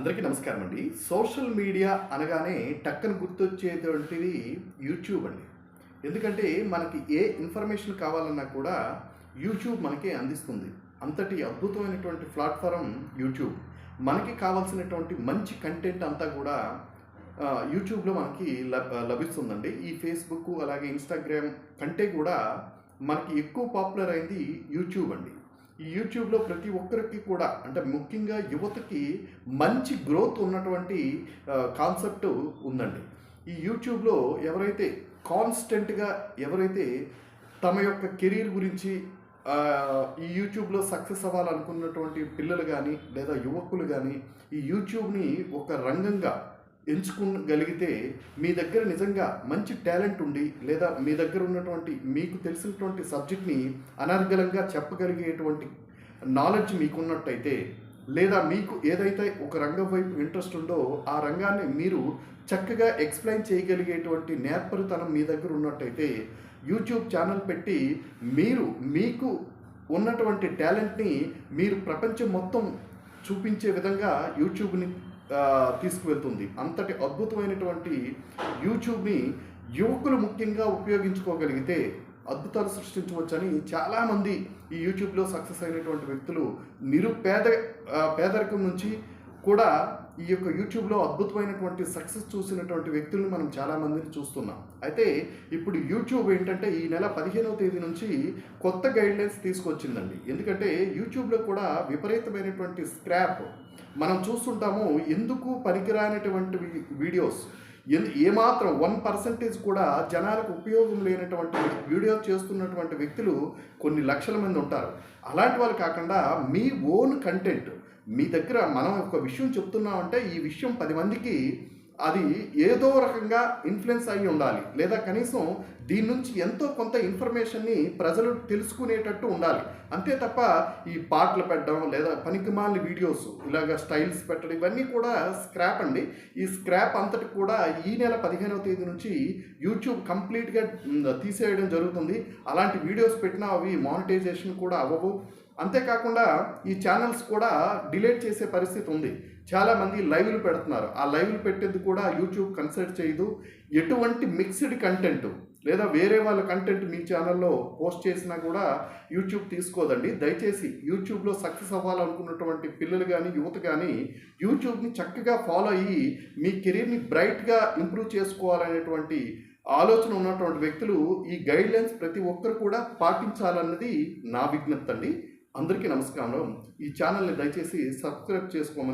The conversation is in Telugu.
అందరికీ నమస్కారం అండి. సోషల్ మీడియా అనగానే టక్కన గుర్తొచ్చేటువంటిది యూట్యూబ్ అండి. ఎందుకంటే మనకి ఏ ఇన్ఫర్మేషన్ కావాలన్నా కూడా యూట్యూబ్ మనకి అందిస్తుంది. అంతటి అద్భుతమైనటువంటి ప్లాట్ఫారం యూట్యూబ్. మనకి కావాల్సినటువంటి మంచి కంటెంట్ అంతా కూడా యూట్యూబ్లో మనకి లభిస్తుందండి. ఈ ఫేస్బుక్ అలాగే ఇన్స్టాగ్రామ్ కంటే కూడా మనకి ఎక్కువ పాపులర్ అయింది యూట్యూబ్ అండి. ఈ యూట్యూబ్లో ప్రతి ఒక్కరికి కూడా అంటే ముఖ్యంగా యువతకి మంచి గ్రోత్ ఉన్నటువంటి కాన్సెప్ట్ ఉందండి. ఈ యూట్యూబ్లో ఎవరైతే కాన్స్టెంట్గా ఎవరైతే తమ యొక్క కెరీర్ గురించి ఈ యూట్యూబ్లో సక్సెస్ అవ్వాలనుకున్నటువంటి పిల్లలు కానీ లేదా యువకులు కానీ ఈ యూట్యూబ్ని ఒక రంగంగా ఎంచుకోగలిగితే మీ దగ్గర నిజంగా మంచి టాలెంట్ ఉండి లేదా మీ దగ్గర ఉన్నటువంటి మీకు తెలిసినటువంటి సబ్జెక్ట్ని అనర్గలంగా చెప్పగలిగేటువంటి నాలెడ్జ్ మీకున్నట్టయితే లేదా మీకు ఏదైతే ఒక రంగం వైపు ఇంట్రెస్ట్ ఉందో ఆ రంగాన్ని మీరు చక్కగా ఎక్స్ప్లెయిన్ చేయగలిగేటువంటి నేర్పరితనం మీ దగ్గర ఉన్నట్టయితే యూట్యూబ్ ఛానల్ పెట్టి మీరు మీకు ఉన్నటువంటి టాలెంట్ని మీరు ప్రపంచం మొత్తం చూపించే విధంగా యూట్యూబ్ని తీసుకువెళ్తుంది. అంతటి అద్భుతమైనటువంటి యూట్యూబ్ని యువకులు ముఖ్యంగా ఉపయోగించుకోగలిగితే అద్భుతాలు సృష్టించవచ్చని చాలామంది ఈ యూట్యూబ్లో సక్సెస్ అయినటువంటి వ్యక్తులు నిరుపేద పేదరికం నుంచి కూడా ఈ యొక్క యూట్యూబ్లో అద్భుతమైనటువంటి సక్సెస్ చూసినటువంటి వ్యక్తులను మనం చాలామందిని చూస్తున్నాం. అయితే ఇప్పుడు యూట్యూబ్ ఏంటంటే ఈ నెల పదిహేనవ తేదీ నుంచి కొత్త గైడ్లైన్స్ తీసుకొచ్చిందండి. ఎందుకంటే యూట్యూబ్లో కూడా విపరీతమైనటువంటి స్క్రాప్ మనం చూస్తుంటాము ఎందుకు పనికిరానటువంటి వీడియోస్ ఏమాత్రం వన్ పర్సెంటేజ్ కూడా జనాలకు ఉపయోగం లేనటువంటి వీడియో చేస్తున్నటువంటి వ్యక్తులు కొన్ని లక్షల మంది ఉంటారు. అలాంటి వాళ్ళు కాకుండా మీ ఓన్ కంటెంట్ మీ దగ్గర మనం ఒక విషయం చెప్తున్నామంటే ఈ విషయం పది మందికి అది ఏదో రకంగా ఇన్ఫ్లుయెన్స్ అయి ఉండాలి. లేదా కనీసం దీని నుంచి ఎంతో కొంత ఇన్ఫర్మేషన్ని ప్రజలు తెలుసుకునేటట్టు ఉండాలి. అంతే తప్ప ఈ పాటలు పెట్టడం లేదా పనికిమాలిన వీడియోస్ ఇలాగ స్టైల్స్ పెట్టడం ఇవన్నీ కూడా స్క్రాప్ అండి. ఈ స్క్రాప్ అంతటి కూడా ఈ నెల పదిహేనవ తేదీ నుంచి యూట్యూబ్ కంప్లీట్గా తీసేయడం జరుగుతుంది. అలాంటి వీడియోస్ పెట్టినా అవి మానిటైజేషన్ కూడా అవ్వవు. అంతేకాకుండా ఈ ఛానల్స్ కూడా డిలేట్ చేసే పరిస్థితి ఉంది. చాలామంది లైవ్లు పెడుతున్నారు. ఆ లైవ్లు పెట్టేది కూడా యూట్యూబ్ కన్సిడర్ చేయదు. ఎటువంటి మిక్స్డ్ కంటెంట్ లేదా వేరే వాళ్ళ కంటెంట్ మీ ఛానల్లో పోస్ట్ చేసినా కూడా యూట్యూబ్ తీసుకోదండి. దయచేసి యూట్యూబ్లో సక్సెస్ అవ్వాలనుకున్నటువంటి పిల్లలు కానీ యువత కానీ యూట్యూబ్ని చక్కగా ఫాలో అయ్యి మీ కెరీర్ని బ్రైట్గా ఇంప్రూవ్ చేసుకోవాలనేటువంటి ఆలోచన ఉన్నటువంటి వ్యక్తులు ఈ గైడ్లైన్స్ ప్రతి ఒక్కరు కూడా పాటించాలన్నది నా విజ్ఞప్తి అండి. అందరికీ నమస్కారం. ఈ ఛానల్ని దయచేసి సబ్స్క్రైబ్ చేసుకోమని